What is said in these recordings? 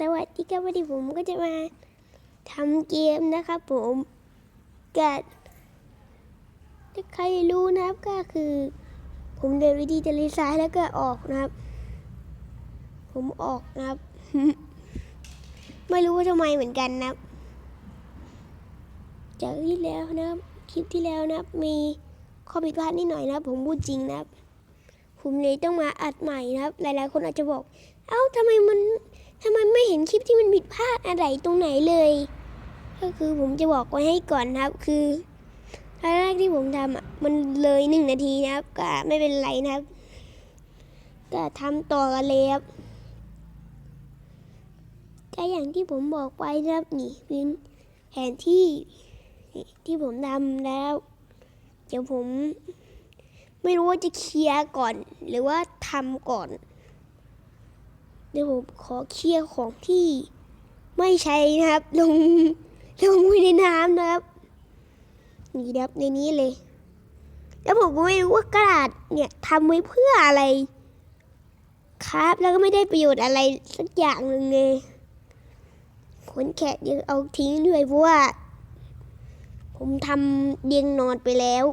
สวัสดีครับวันนี้ผมก็จะมาทำเกมนะครับผมกัถ้าใครรู้นะครับก็คือ ผมเดินวิธีทะเลทรายแล้วก็ออกนะครับ ผมออกนะครับ ไม่รู้ว่าทำไมเหมือนกันนะครับ จากที่แล้วนะครับคลิปที่แล้วนะครับ มีข้อผิดพลาดนิดหน่อยนะครับ ผมพูดจริงนะครับ ผมเลยต้องมาอัดใหม่นะครับ หลายๆ คนอาจจะบอก เอ้าทำไมมัน ทำไมไม่เห็นคลิปที่มันผิดพลาดอะไรตรงไหนเลย ก็คือผมจะบอกไว้ให้ก่อนครับ คือตอนแรกที่ผมทำอะมันเลยหนึ่งนาทีนะครับ ก็ไม่เป็นไรนะครับ ก็ทำต่อกันเลยครับก็อย่างที่ผมบอกไปนะครับนี่เป็นแผนที่นี่ที่ผมทำแล้ว เดี๋ยวผมไม่รู้ว่าจะเคลียร์ก่อน หรือว่าทำก่อน เดี๋ยวผมขอเคลียร์ของที่ไม่ใช้นะครับ ลงลงไว้ในน้ำนะครับ นี่นะครับในนี้เลย แล้วผมก็ไม่รู้ว่ากระดาษเนี่ยทำไว้เพื่ออะไร ครับแล้วก็ไม่ได้ประโยชน์อะไรสักอย่างหนึ่งเลยขนแขกยังเอาทิ้งด้วยเพราะว่า ผมทำเตียงนอนไปแล้ว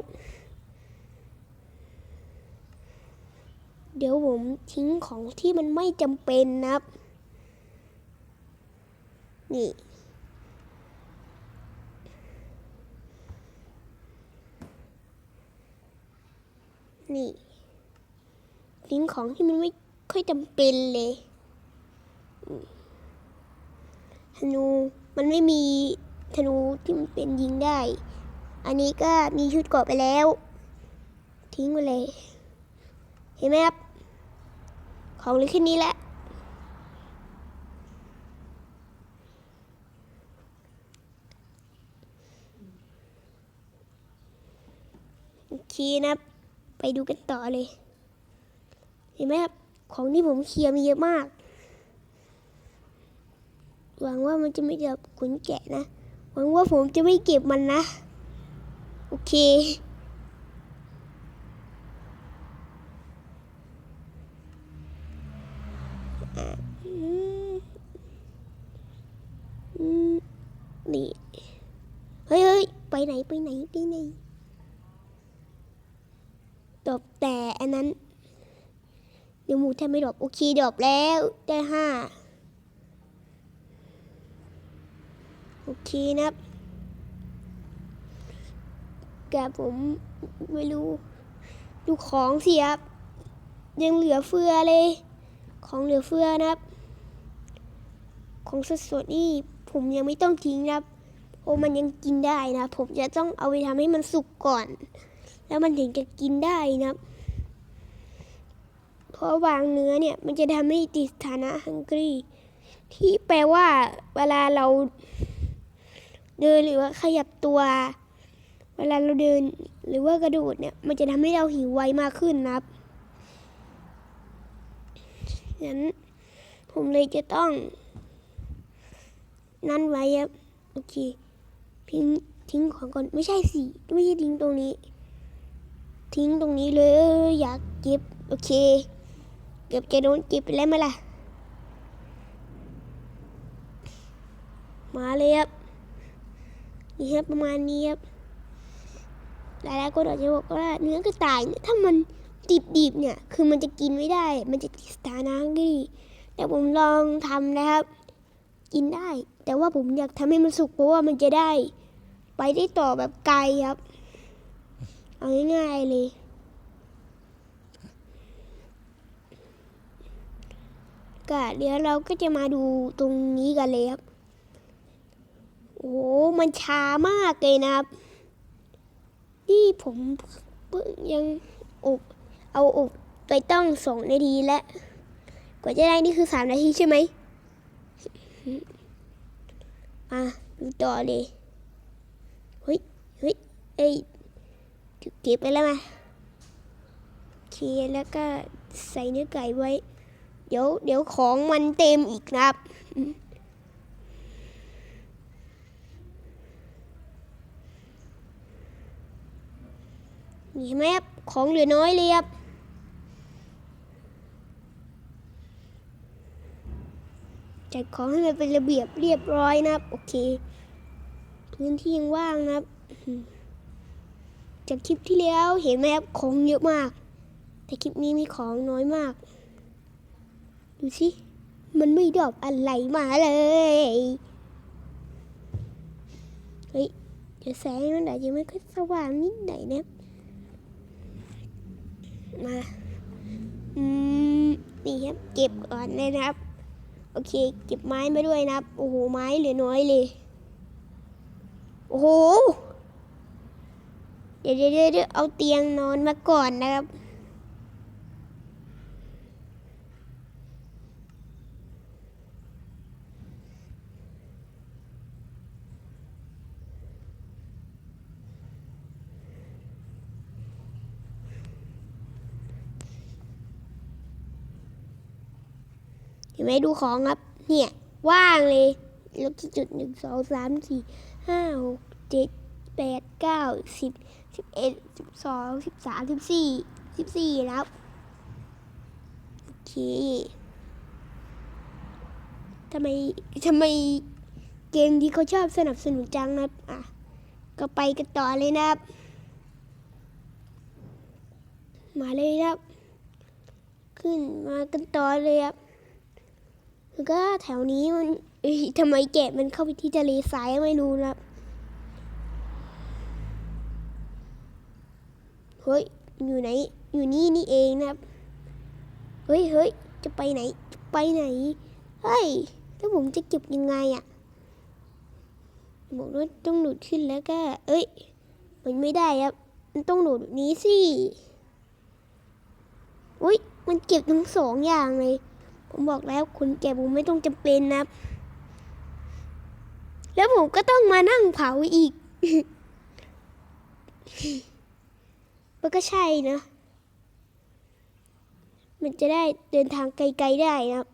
เดี๋ยวผมทิ้งของที่มันไม่จำเป็นนะครับ นี่ นี่ ทิ้งของที่มันไม่ค่อยจำเป็นเลยธนูมันไม่มีธนูที่มันเป็นยิงได้ อันนี้ก็มีชุดเกาะไปแล้ว ทิ้งไปเลย เห็นไหมครับ ของเลือแค่นี้แหละโอเคนะไปดูกันต่อเลย เห็นไหมครับ ของที่ผมเคลียร์มีเยอะมาก หวังว่ามันจะไม่เจับขนแกะนะ หวังว่าผมจะไม่เก็บมันนะ โอเค อืมอืม นี่เฮ้ยเฮ้ยไปไหนไปไหนไปไหนดรอบแต่อันนั้น เดี๋ยวหมูแทบไม่ดรอบโอเคดรอบแล้วได้ห้าโอเคนะครับแกผมไม่รู้ดูของเสิครับยังเหลือเฟือเลย ของเหลือเฟือนะครับ ของสดๆนี่ผมยังไม่ต้องทิ้งนะครับเพราะมันยังกินได้นะ ผมจะต้องเอาไปทำให้มันสุกก่อน แล้วมันถึงจะกินได้นะครับ เพราะวางเนื้อเนี่ยมันจะทำให้ติดสถานะฮังกี้ที่แปลว่า เวลาเราเดินหรือว่าขยับตัว เวลาเราเดินหรือว่ากระโดดเนี่ย มันจะทำให้เราหิวไวมากขึ้นนะครับ ฉะนั้นผมเลยจะต้อง นั่นไว้ครับโอเคทิ้งทิ้งของก่อนไม่ใช่สิไม่ใช่ทิ้งตรงนี้ ทิ้งตรงนี้เลย อยากเก็บโอเค เก็บจะโดนเก็บไปแล้วไหมล่ะ มาเลยครับนี่ครับประมาณนี้ครับหลายๆคนอาจจะบอกว่าเนื้อกระต่ายเนี่ยถ้ามัน ดิบดิบๆเนี่ย คือมันจะกินไม่ได้ มันจะติดสถานะฮังกีแต่ผมลองทำนะครับ กินได้ แต่ว่าผมอยากทำให้มันสุกเพราะว่ามันจะได้ ไปได้ต่อแบบไกลครับ เอาง่ายๆเลย ก็เดี๋ยวเราก็จะมาดูตรงนี้กันเลยครับ โอ้โหมันช้ามากเลยนะครับ นี่ผมเพิ่งยังอบ เอาอบไปต้องสองนาทีแล้วกว่าจะได้นี่คือสามนาทีใช่ไหมอะดูต่อเลยเฮ้ยเฮ้ยเอ้ยเก็บไปแล้วมาโอเคแล้วก็ใส่เนื้อไก่ไว้ เดี๋ยวเดี๋ยวของมันเต็มอีกนะครับนี่เห็นไหมครับของเหลือน้อยเลยครับ จัดของให้มันเป็นระเบียบเรียบร้อยนะครับ โอเค พื้นที่ยังว่างนะครับ จากคลิปที่แล้วเห็นไหมครับของเยอะมาก แต่คลิปนี้มีของน้อยมาก ดูสิ มันไม่ดอบอะไรมาเลยเฮ้ยเดี๋ยวแสงมันอาจจะไม่ค่อยสว่างนิดหน่อยนะมา อืม นี่ครับ เก็บก่อนเลยนะครับ โอเค เก็บไม้มาด้วยนะครับ โอ้โห ไม้เหลือน้อยเลย โอ้โห เดี๋ยวเดี๋ยวเดี๋ยวเอาเตียงนอนมาก่อนนะครับ ไหมดูของครับ เนี่ย ว่างเลยแล้วที่จุดหนึ่งสองสามสี่ห้าหกเจ็ดแปดเก้าสิบสิบเอ็ดสิบสองสิบสามสิบสี่สิบสี่แล้วโอเคทำไมทำไมเกมที่เขาชอบสนับสนุนจังนะครับอะ ก็ไปกันต่อเลยนะครับ มาเลยครับ ขึ้นมากันต่อเลยครับ แล้วก็แถวนี้มันทำไมแกะมันเข้าไปที่ทะเลทรายไม่รู้นะครับเฮ้ย อยู่ไหน อยู่นี่นี่เองนะครับ เฮ้ยเฮ้ยจะไปไหน จะไปไหน เฮ้ย แล้วผมจะเก็บยังไงอะ่ะบอกว่าต้องหนุดขึ้นแล้วก็ เอ้ย มันไม่ได้ครับ มันต้องหนุดนี้สิ อุ้ย มันเก็บทั้งสองอย่างเลย ผมบอกแล้วคุณแกผมไม่ต้องจำเป็นนะ แล้วผมก็ต้องมานั่งเผาอีก มันก็ใช่นะ มันจะได้เดินทางไกลๆได้นะครับ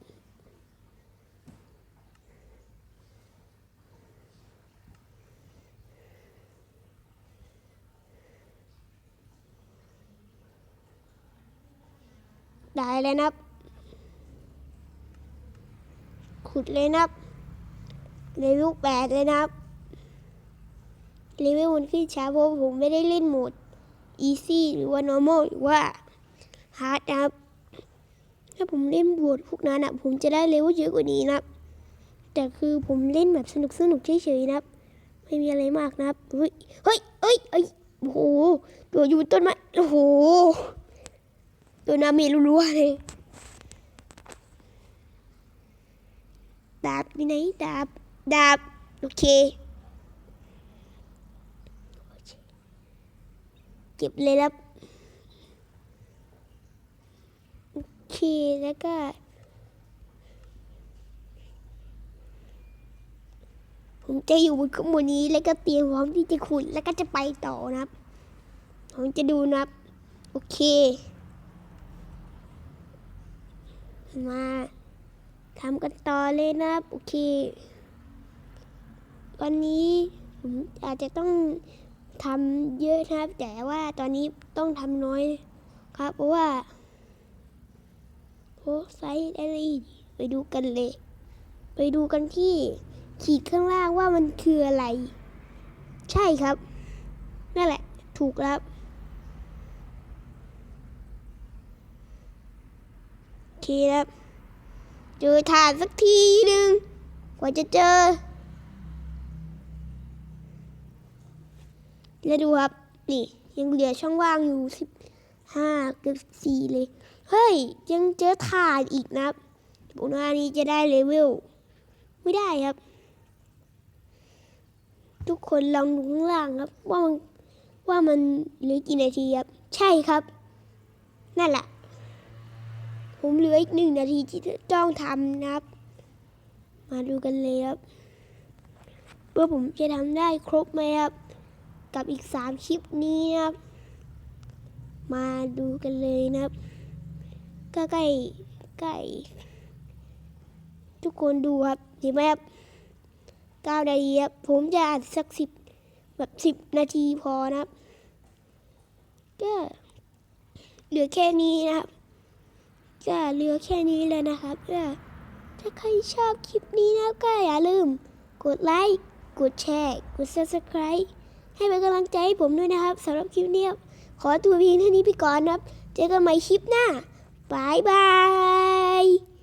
ได้เลยนะครับ ขุดเลยนะครับเลเวลแปดเลยนะครับเลเวลมันขึ้นช้าเพราะผมไม่ได้เล่นโหมด easy หรือว่า normal หรือว่า hard นะครับ ถ้าผมเล่นโหมดพวกนั้นอะ ผมจะได้เลเวลเยอะกว่านี้นะครับ แต่คือผมเล่นแบบสนุกสนุกเฉยๆนะครับ ไม่มีอะไรมากนะครับ เฮ้ย เฮ้ยเฮ้ยเฮ้ยโอ้โห ตัวอยู่บนต้นไม้ โอ้โห ตัวนามีรัวๆเลย ดาบไปไหนดาบดาบโอเค เก็บเลยครับโอเคแล้วก็ผมจะอยู่บนข้างบนนี้แล้วก็เตรียมพร้อมที่จะขุดแล้วก็จะไปต่อนะครับ ผมจะดูนะครับ โอเค มา ทำกันต่อเลยนะครับ โอเค วันนี้ผมอาจจะต้องทำเยอะนะครับ แต่ว่าตอนนี้ต้องทำน้อยครับ เพราะว่าโพสต์ไซต์อะไรไปดูกันเลย ไปดูกันที่ขีดข้างล่างว่ามันคืออะไร ใช่ครับ นั่นแหละ ถูกครับโอเคครับ เจอฐานสักทีหนึ่งกว่าจะเจอ แล้วดูครับ นี่ ยังเหลือช่องว่างอยู่สิบห้าเกือบสี่เลย เฮ้ย ยังเจอฐานอีกนะครับผมว่านี้จะได้เลเวล ไม่ได้ครับ ทุกคนลองดูข้างล่างครับ ว่ามันว่ามันเหลือกี่นาทีครับ ใช่ครับ นั่นแหละ ผมเหลืออีกหนึ่งนาทีที่จะต้องทำนะครับ มาดูกันเลยครับว่าผมจะทำได้ครบไหมครับ กับอีกสามคลิปนี้นะครับ มาดูกันเลยนะครับก็ใกล้ใกล้ทุกคนดูครับเห็นไหมครับเก้านาทีครับผมจะอัดสักสิบแบบสิบนาทีพอนะครับ ก็เหลือแค่นี้นะครับ ก็เหลือแค่นี้แล้วนะครับก็ถ้าใครชอบคลิปนี้นะก็อย่าลืม กดไลค์ กดแชร์ กด subscribe ให้เป็นกำลังใจให้ผมด้วยนะครับสำหรับคลิปนี้ขอตัวเพียงเท่านี้ไปก่อนครับ เจอกันใหม่คลิปหน้าบายบาย